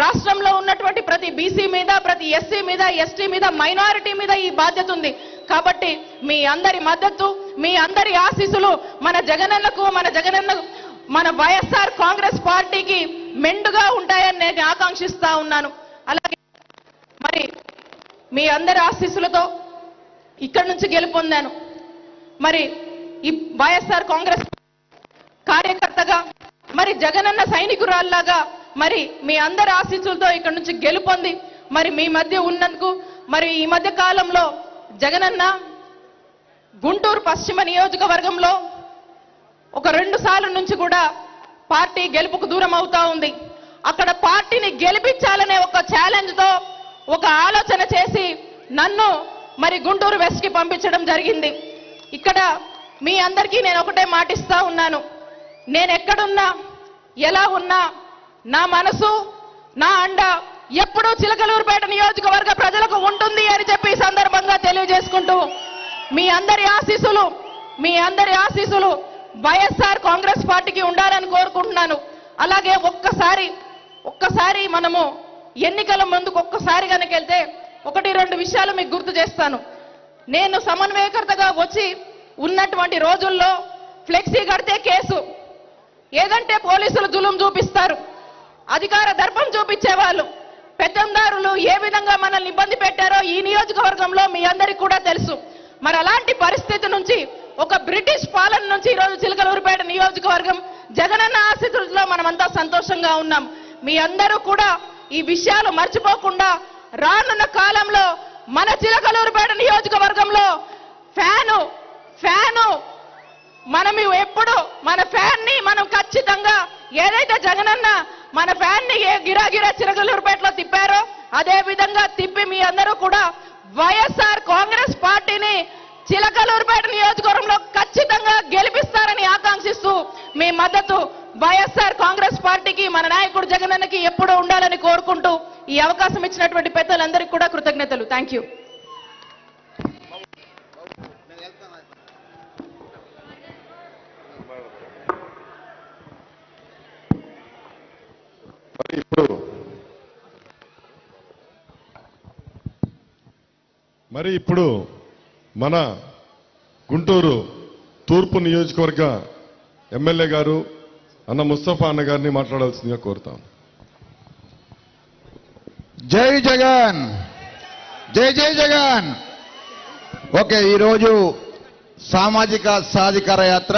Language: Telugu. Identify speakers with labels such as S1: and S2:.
S1: రాష్ట్రంలో ఉన్నటువంటి ప్రతి బీసీ మీద ప్రతి ఎస్సీ మీద ఎస్టీ మీద మైనారిటీ మీద ఈ బాధ్యత ఉంది. కాబట్టి మీ అందరి మద్దతు మీ అందరి ఆశీస్సులు మన జగనన్నకు మన జగనన్న మన వైఎస్ఆర్ కాంగ్రెస్ పార్టీకి మెండుగా ఉంటాయని నేను ఆకాంక్షిస్తా ఉన్నాను. అలాగే మరి మీ అందరి ఆశీస్సులతో ఇక్కడి నుంచి గెలుపొందాను. మరి ఈ వైఎస్ఆర్ కాంగ్రెస్ కార్యకర్తగా మరి జగనన్న సైనికురాల్లాగా మరి మీ అందరి ఆశీస్సులతో ఇక్కడ నుంచి గెలుపొంది. మరి మీ మధ్య ఉన్నందుకు మరి ఈ మధ్య కాలంలో జగనన్న గుంటూరు పశ్చిమ నియోజకవర్గంలో ఒక రెండు సార్లు నుంచి కూడా పార్టీ గెలుపుకు దూరం అవుతా ఉంది. అక్కడ పార్టీని గెలిపించాలనే ఒక ఛాలెంజ్తో ఒక ఆలోచన చేసి నన్ను మరి గుంటూరు వెస్ట్కి పంపించడం జరిగింది. ఇక్కడ మీ అందరికీ నేను ఒకటే మాటిస్తా ఉన్నాను. నేను ఎక్కడున్నా ఎలా ఉన్నా నా మనసు నా అండ ఎప్పుడూ చిలకలూరుపేట నియోజకవర్గ ప్రజలకు ఉంటుంది అని చెప్పి ఈ సందర్భంగా తెలియజేసుకుంటూ మీ అందరి ఆశీస్సులు మీ అందరి ఆశీస్సులు వైఎస్ఆర్ కాంగ్రెస్ పార్టీకి ఉండాలని కోరుకుంటున్నాను. అలాగే ఒక్కసారి ఒక్కసారి మనము ఎన్నికల ముందుకు ఒక్కసారి కనుక వెళ్తే ఒకటి రెండు విషయాలు మీకు గుర్తు చేస్తాను. నేను సమన్వయకర్తగా వచ్చి ఉన్నటువంటి రోజుల్లో ఫ్లెక్సీ కడితే కేసు. ఏదంటే పోలీసులు జులుం చూపిస్తారు. అధికార దర్పం చూపించేవాళ్ళు. పెత్తందారులు ఏ విధంగా మనల్ని ఇబ్బంది పెట్టారో ఈ నియోజకవర్గంలో మీ అందరికీ కూడా తెలుసు. మరి అలాంటి పరిస్థితి నుంచి ఒక బ్రిటిష్ పాలన నుంచి ఈరోజు చిలకలూరుపేట నియోజకవర్గం జగనన్న ఆశీస్సులతో మనమంతా సంతోషంగా ఉన్నాం. మీ అందరూ కూడా ఈ విషయాలు మర్చిపోకుండా రానున్న కాలంలో మన చిలకలూరుపేట నియోజకవర్గంలో ఫ్యాను ఫ్యాను మనం ఎప్పుడు మన ఫ్యాన్ని మనం ఖచ్చితంగా ఏదైతే జగనన్న మన ఫ్యాన్ని ఏ గిరాగిరా చిరగలూరుపేటలో తిప్పారో అదే విధంగా తిప్పి మీ అందరూ కూడా వైఎస్ఆర్ కాంగ్రెస్ పార్టీని చిలకలూరుపేట నియోజకవర్గంలో ఖచ్చితంగా గెలిపిస్తారని ఆకాంక్షిస్తూ మీ మద్దతు వైఎస్ఆర్ కాంగ్రెస్ పార్టీకి మన నాయకుడు జగనన్నకి ఎప్పుడూ ఉండాలని కోరుకుంటూ ఈ అవకాశం ఇచ్చినటువంటి పెద్దలందరికీ కూడా కృతజ్ఞతలు. థ్యాంక్
S2: ఇప్పుడు మరి ఇప్పుడు మన గుంటూరు తూర్పు నియోజకవర్గ ఎమ్మెల్యే గారు అన్న ముస్తఫా అన్న గారిని మాట్లాడాల్సిందిగా కోరుతాం.
S3: జై జగన్! జై జై జగన్! ఓకే ఈరోజు సామాజిక సాధికార యాత్ర